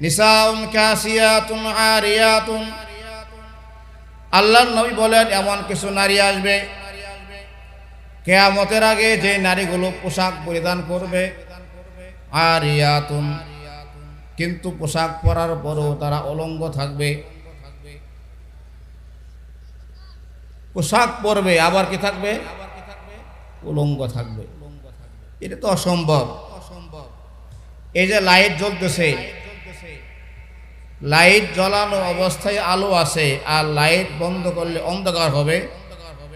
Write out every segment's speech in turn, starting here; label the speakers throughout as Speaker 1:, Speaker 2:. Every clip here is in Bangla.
Speaker 1: নিসাউন কাসিয়াতুন আরিয়াতুন। আল্লাহর নবী বলেন, এমন কিছু নারী আসবে, কেয়ামতের আগে যে নারীগুলো পোশাক পরিধান করবে, আরিয়াতুন। কিন্তু পোশাক পরার পরও তারা অলঙ্গ থাকবে। পোশাক পরবে, আবার কি থাকবে? উলঙ্গ থাকবে। এটা তো অসম্ভব। এই যে লাইট জ্বলতেছে লাইট জ্বলানো অবস্থায় আলো আছে আর লাইট বন্ধ করলে অন্ধকার হবে।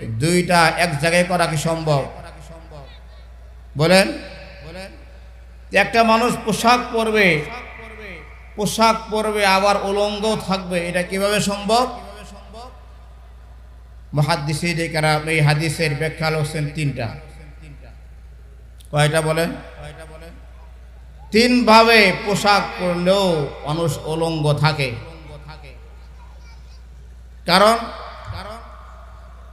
Speaker 1: দুইটা এক জায়গায় করা কি সম্ভব? বলেন। একটা মানুষ পোশাক পরবে পোশাক পরবে, আবার উলঙ্গ থাকবে, এটা কীভাবে সম্ভব? মহাদিসের এই হাদিসের ব্যাখ্যা হচ্ছেন তিনটা। কয়টা বলেন? ভাবে পোশাক পরলেও মানুষ অলঙ্গ থাকে। কারণ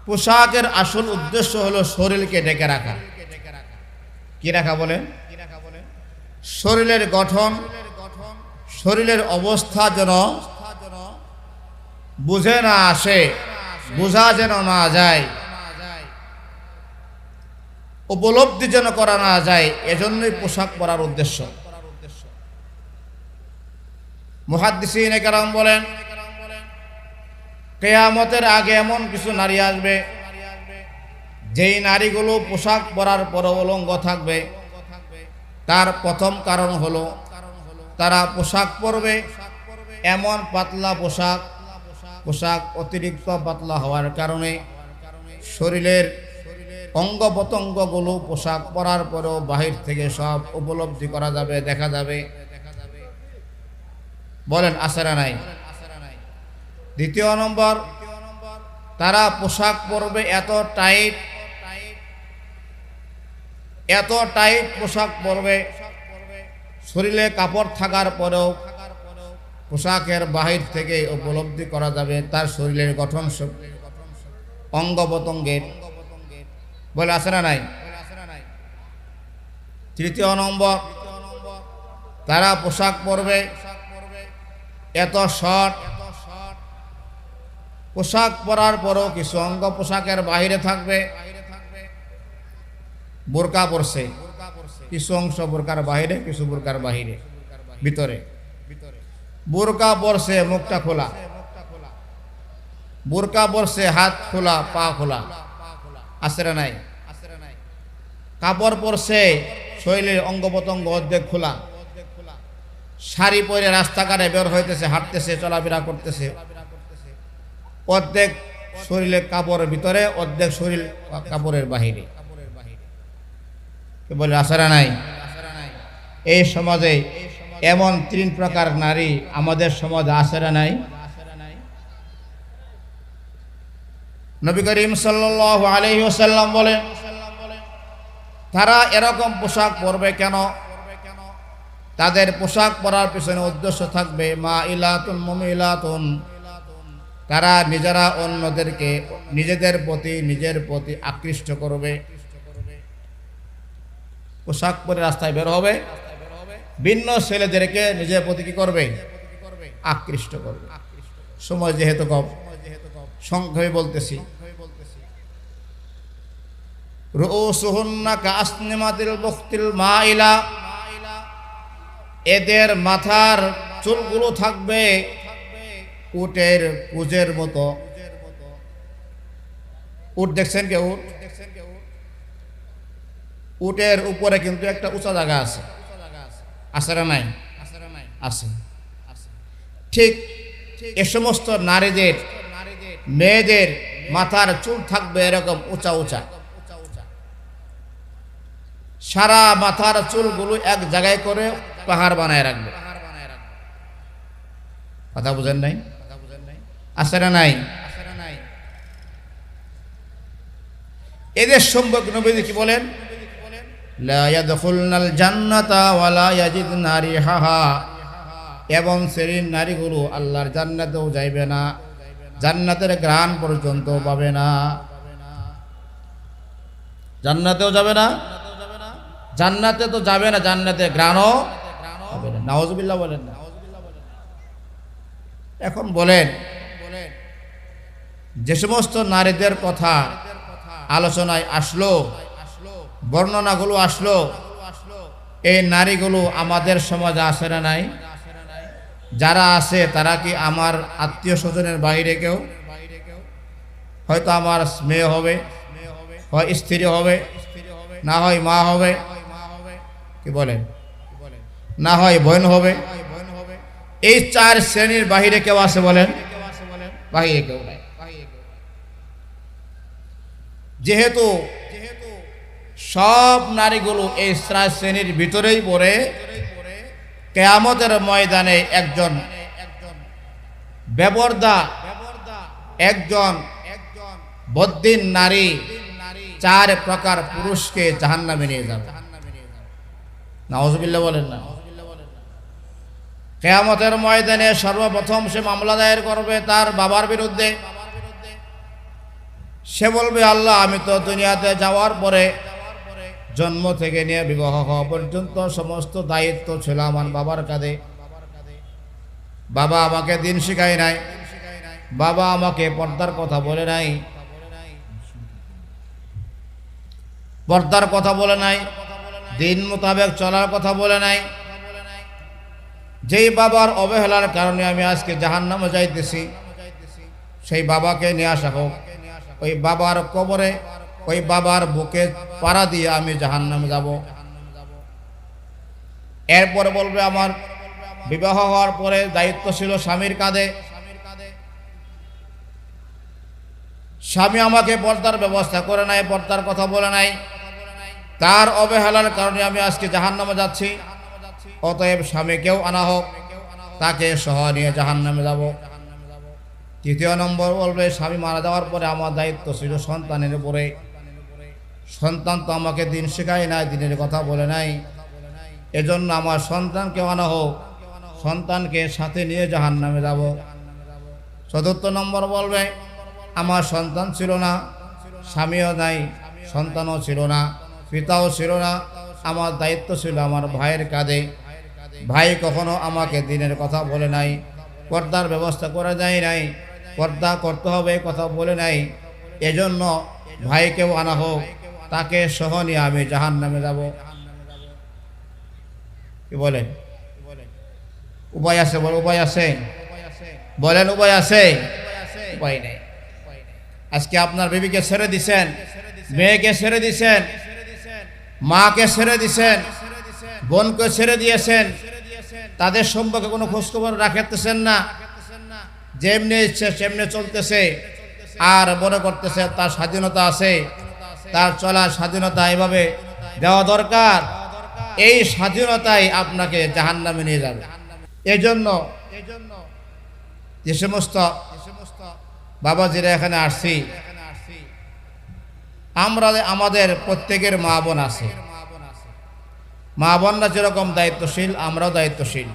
Speaker 1: পোশাকের আসল উদ্দেশ্য হলো শরীরকে ডেকে রাখা। কি রাখা বলেন শরীরের গঠন, শরীরের অবস্থা যেন বুঝে না আসে, বোঝা যেন না যায়, উপলব্ধি যেন করা না যায়, এজন্যই পোশাক পরার উদ্দেশ্য। মুহাদ্দিসিন কারাম বলেন, কেয়ামতের আগে এমন কিছু নারী আসবে, যেই নারীগুলো পোশাক পরার পর অলঙ্গ থাকবে। তার প্রথম কারণ হলো, তারা পোশাক পরবে এমন পাতলা পোশাক পোশাক অতিরিক্ত পাতলা হওয়ার কারণে শরীরের অঙ্গ প্রত্যঙ্গগুলো পোশাক পরার পরেও বাহির থেকে সব উপলব্ধি করা যাবে, দেখা যাবে। বলেন, আসারা নাই। দ্বিতীয় নম্বর, তারা পোশাক পরবে এত টাইট এত টাইট পোশাক পরবে, শরীরে কাপড় থাকার পরেও পোশাকের বাহির থেকে উপলব্ধি করা যাবে তার শরীরের গঠন অঙ্গ প্রত্যঙ্গের বলে না নাই। তৃতীয় নম্বর, তারা পোশাক পরবে এত শর্ট। পোশাক পরার পরও কিছু অঙ্গ পোশাকের বাহিরে থাকবে। বোরকা পরছে। কিছু অংশ বোরকার বাহিরে, কিছু বোরকার বাহিরে। ভিতরে। বোরকা পরছে, মুখটা খোলা। বোরকা পরছে, হাত খোলা, পা খোলা। আসরে নাই? কাপড় পরছে, শরীরের অঙ্গ প্রত্যঙ্গ অর্ধেক খোলা। শাড়ি পরে রাস্তাঘাটে বের হইতেছে, হাঁটতেছে, চলাফেরা করতেছে। অর্ধেক শরীরের কাপড়ের ভিতরে, অর্ধেক শরীর কাপড়ের বাহিরে। বলে, আসারা নাই? এই সমাজে এমন তিন প্রকার নারী আমাদের সমাজে আসারা নাই। নবী করিম সাল্লাহ আলহি ওসাল্লাম বলেন, তারা এরকম পোশাক পরবে কেন? তাদের পোশাক পরার পিছনে উদ্দেশ্য থাকবে মা ইলাতুন মমিলাতুন। তারা নিজেরা অন্যদেরকে, নিজেদের প্রতি, নিজের প্রতি আকৃষ্ট করবে। পোশাক পরে রাস্তায় বের হবে। ভিন্ন ছেলেদেরকে নিজের প্রতি কি করবে? আকৃষ্ট করবে। সময় যেহেতু কম, সংক্ষেপে বলতেছি। রুসুহুন্না কাসনিমাতিল বখতিল মাইলা এদের মাথার চুলগুলো থাকবে উটের পুজের মতো। উট দেখছেন কে উট? উটের উপরে কিন্তু একটা উঁচা জায়গা আছে না নাই? আছে। ঠিক এ সমস্ত নারীদের, মেয়েদের মাথার চুল থাকবে এরকম উঁচা উঁচা। সারা মাথার চুলগুলো এক জায়গায় করে পাহাড় বানায় রাখবে। কথা বুঝেন নাই? আছে না নাই? এদের সম্পর্কে নবীজি কি বলেন? এবং শ্রেণির নারীগুলো আল্লাহর জান্নাতেও যাইবে না, জান্নাতের গ্রাণ পর্যন্ত পাবে না। জান্নাতেও যাবে না? জান্নাতে তো যাবে না জান্নাতে গ্রাণও হবে বলেন না। এখন বলেন, যে সমস্ত নারীদের কথা আলোচনায় আসলো, বর্ণনাগুলো আসলো, এই নারীগুলো আমাদের সমাজে আসে না নাই? যারা আছে, তারা কি আমার আত্মীয় স্বজনের বাইরে কেউ? হয়তো আমার মেয়ে হবে, হয় স্ত্রী হবে, না হয় মা হবে, কি বলেন? না হয় বোন হবে। এই চার শ্রেণির বাহিরে কেউ আছে বলেন? বাহিরে কেউ নাই। যেহেতু সব নারীগুলো এই চার শ্রেণির ভিতরেই পড়ে, কেয়ামতের ময়দানে একজন বেবরদা, একজন বদ্দিন নারী, চার প্রকার পুরুষকে জাহান্নামে নিয়ে যাবে। নাওজবিল্লা বলেন না। কেয়ামতের ময়দানে সর্বপ্রথম সে মামলা দায়ের করবে তার বাবার বিরুদ্ধে। সে বলবে, আল্লাহ, আমি তো দুনিয়াতে যাওয়ার পরে জন্ম থেকে নিয়ে বিবাহ হওয়া পর্যন্ত সমস্ত দায়িত্ব ছিল আমার বাবার কাঁধে। বাবা আমাকে দিন শিখায় নাই। বাবা আমাকে পর্দার কথা বলে নাই। পর্দার কথা বলে নাই। দিন মোতাবেক চলার কথা বলে নাই। যেই বাবার অবহেলার কারণে আমি আজকে জাহান নামে যাইতেছি, সেই বাবাকে নিয়ে আসা হোক। ওই বাবার কবরে, ওই বাবার বুকে পাড়া দিয়ে আমি জাহান নামে যাব। এরপরে বলবে আমার, বিবাহ হওয়ার পরে দায়িত্ব ছিল স্বামীর কাঁধে। স্বামী আমাকে পর্দার ব্যবস্থা করে নাই, পর্দার কথা বলে নাই। তার অবহেলার কারণে আমি আজকে জাহান নামে যাচ্ছি। অতএব স্বামীকেও আনা হোক, তাকে সহ নিয়ে জাহান নামে যাব। তৃতীয় নম্বর বলবে, স্বামী মারা যাওয়ার পরে আমার দায়িত্ব ছিল সন্তানের উপরে। সন্তান তো আমাকে দিন শেখায় নাই, দিনের কথা বলে নাই। এজন্য আমার সন্তানকে আনা হোক, সন্তানকে সাথে নিয়ে জাহান নামে যাব। চতুর্থ নম্বর বলবে, আমার সন্তান ছিল না, স্বামীও নাই, সন্তানও ছিল না, পিতাও ছিল না আমার দায়িত্ব ছিল আমার ভাইয়ের কাঁধে। ভাই কখনো আমাকে দিনের কথা বলে নাই। পর্দার ব্যবস্থা করা যায় নাই। পর্দা করতে হবে কথা বলে নাই। এজন্য ভাইকেও আনা হোক, তাকে সহ নিয়ে আমি জাহান নামে যাব। কি বলে? উপায় আছে বলে, উপায় আছে? বলেন উপায় আছে? উপায় নেই। আজকে আপনার বেবিকে ছেড়ে দিছেন, মেয়েকে ছেড়ে দিছেন মাকে ছেড়ে দিছেন, বোনকে ছেড়ে দিয়েছেন, তাদের সম্পর্কে কোনো খোঁজখবর রাখতেছেন না। যেমনি ইচ্ছে সেমনি চলতেছে, আর মনে করতেছে তার স্বাধীনতা আছে, তার চলার স্বাধীনতা এভাবে দেওয়া দরকার। এই স্বাধীনতাই আপনাকে জাহান নামে নিয়ে যাবে। এই জন্য যে সমস্ত বাবাজিরা এখানে আসছি আমরা আমাদের প্রত্যেকের মা বোন আছে। মা বোনরা যেরকম দায়িত্বশীল, আমরাও দায়িত্বশীল।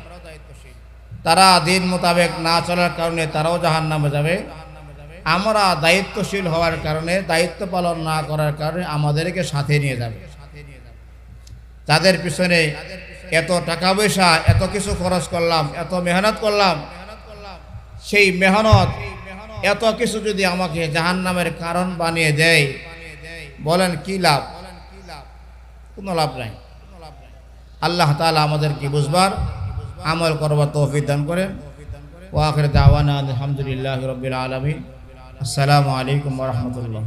Speaker 1: তারা দিন মোতাবেক না চলার কারণে তারাও জাহান নামে যাবে। আমরা দায়িত্বশীল হওয়ার কারণে, দায়িত্ব পালন না করার কারণে আমাদেরকে সাথে নিয়ে যাবে। তাদের পিছনে এত টাকা পয়সা, এত কিছু খরচ করলাম, এত মেহনত করলাম, সেই মেহনত, এত কিছু যদি আমাকে জাহান নামের কারণ বানিয়ে দেয় বলেন, কি লাভ? কোনো লাভ নাই। আল্লাহ তালা আমাদের কি বুঝবার, আমল করবার তৌফিক দান করেন। ওয়াকের দাওয়ানা আলহামদুলিল্লাহ রবিল আলমী আসসালামু আলাইকুম রহমতুল্লাহ।